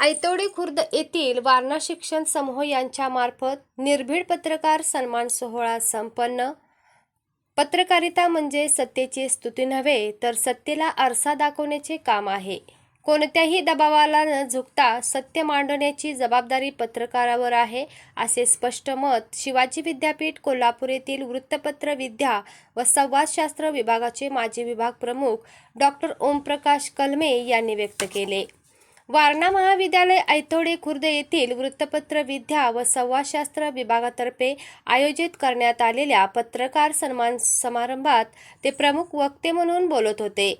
ऐतवडे खुर्द येथील वारणा शिक्षण समूह यांच्या मार्फत निर्भीड पत्रकार सन्मान सोहळा संपन्न. पत्रकारिता म्हणजे सत्तेची स्तुती नव्हे तर सत्तेला आरसा दाखवण्याचे काम आहे. कोणत्याही दबावाला न झुकता सत्य मांडण्याची जबाबदारी पत्रकारावर आहे असे स्पष्ट मत शिवाजी विद्यापीठ कोल्हापूर येथील वृत्तपत्र विद्या व संवादशास्त्र विभागाचे माजी विभाग प्रमुख डॉक्टर ओमप्रकाश कलमे यांनी व्यक्त केले. वारणा महाविद्यालय ऐतोडे खुर्द येथील वृत्तपत्र विद्या व संवादशास्त्र विभागातर्फे आयोजित करण्यात आलेल्या पत्रकार सन्मान समारंभात ते प्रमुख वक्ते म्हणून बोलत होते.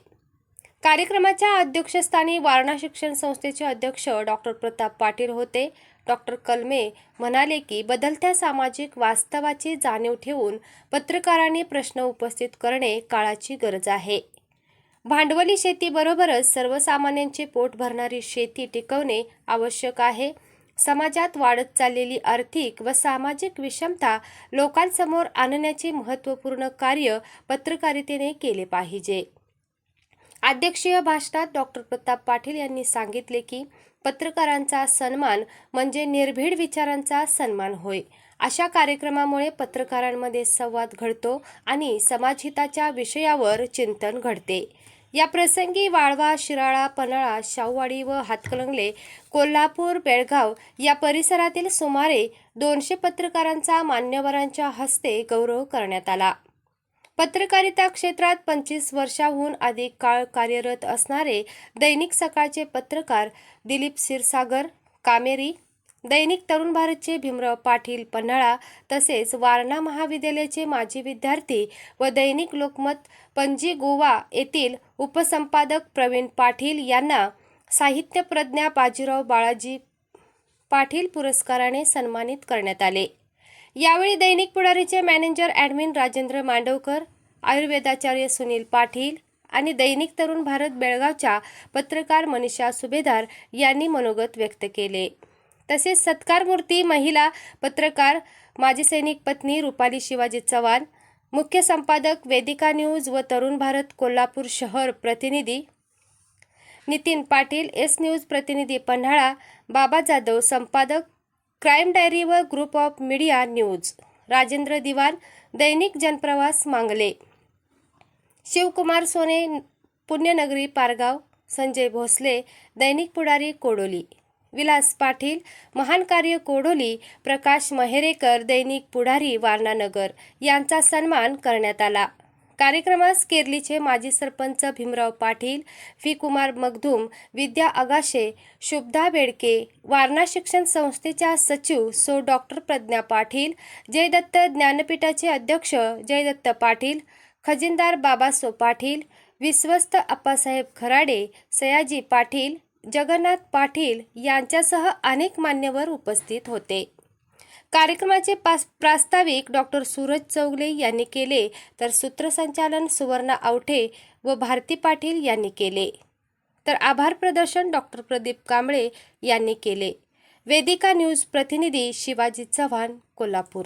कार्यक्रमाच्या अध्यक्षस्थानी वारणा शिक्षण संस्थेचे अध्यक्ष डॉक्टर प्रताप पाटील होते. डॉक्टर कलमे म्हणाले की बदलत्या सामाजिक वास्तवाची जाणीव ठेवून पत्रकारांनी प्रश्न उपस्थित करणे काळाची गरज आहे. भांडवली शेतीबरोबरच सर्वसामान्यांचे पोट भरणारी शेती टिकवणे आवश्यक आहे. समाजात वाढत चाललेली आर्थिक व सामाजिक विषमता लोकांसमोर आणण्याचे महत्त्वपूर्ण कार्य पत्रकारितेने केले पाहिजे. अध्यक्षीय भाषणात डॉक्टर प्रताप पाटील यांनी सांगितले की पत्रकारांचा सन्मान म्हणजे निर्भीड विचारांचा सन्मान होय. अशा कार्यक्रमामुळे पत्रकारांमध्ये संवाद घडतो आणि समाजहिताच्या विषयावर चिंतन घडते. या प्रसंगी वाळवा शिराळा पन्हाळा शाहूवाडी व हातकलंगले कोल्हापूर बेळगाव या परिसरातील सुमारे दोनशे पत्रकारांचा मान्यवरांच्या हस्ते गौरव करण्यात आला. पत्रकारिता क्षेत्रात पंचवीस वर्षाहून अधिक काळ कार्यरत असणारे दैनिक सकाळचे पत्रकार दिलीप क्षीरसागर कामेरी दैनिक तरुण भारतचे भीमराव पाटील पन्हाळा तसेच वारणा महाविद्यालयाचे माजी विद्यार्थी व दैनिक लोकमत पणजी गोवा येथील उपसंपादक प्रवीण पाटील यांना साहित्य प्रज्ञा बाजीराव बाळाजी पाटील पुरस्काराने सन्मानित करण्यात आले. यावेळी दैनिक पुढारीचे मॅनेजर ॲडमिन राजेंद्र मांडवकर आयुर्वेदाचार्य सुनील पाटील आणि दैनिक तरुण भारत बेळगावच्या पत्रकार मनीषा सुभेदार यांनी मनोगत व्यक्त केले. तसेच सत्कारमूर्ती महिला पत्रकार माजी सैनिक पत्नी रुपाली शिवाजी चव्हाण मुख्य संपादक वेदिका न्यूज व तरुण भारत कोल्हापूर शहर प्रतिनिधी नितीन पाटील एस न्यूज प्रतिनिधी पन्हाळा बाबा जाधव संपादक क्राईम डायरी व group of media news Rajendra Diwan दैनिक जनप्रवास मांगले. शिवकुमार सोने पुण्यनगरी पारगाव संजय भोसले दैनिक पुढारी कोडोली. विलास पाटील महान कार्य कोडोली प्रकाश महेरेकर दैनिक पुढारी वारणानगर यांचा सन्मान करण्यात आला. कार्यक्रमास केरलीचे माजी सरपंच भीमराव पाटील फी कुमार मगधूम विद्या आगाशे शुभदा बेडके वारणा शिक्षण संस्थेच्या सचिव सो डॉक्टर प्रज्ञा पाटील जयदत्त ज्ञानपीठाचे अध्यक्ष जयदत्त पाटील खजिनदार बाबासो पाटील विश्वस्त अप्पासाहेब खराडे सयाजी पाटील जगन्नाथ पाटील यांच्यासह अनेक मान्यवर उपस्थित होते. कार्यक्रमाचे पास प्रास्ताविक डॉक्टर सूरज चौगले यांनी केले तर सूत्रसंचालन सुवर्णा आवठे व भारती पाटील यांनी केले. तर आभार प्रदर्शन डॉक्टर प्रदीप कांबळे यांनी केले. वेदिका न्यूज प्रतिनिधी शिवाजी चव्हाण कोल्हापूर.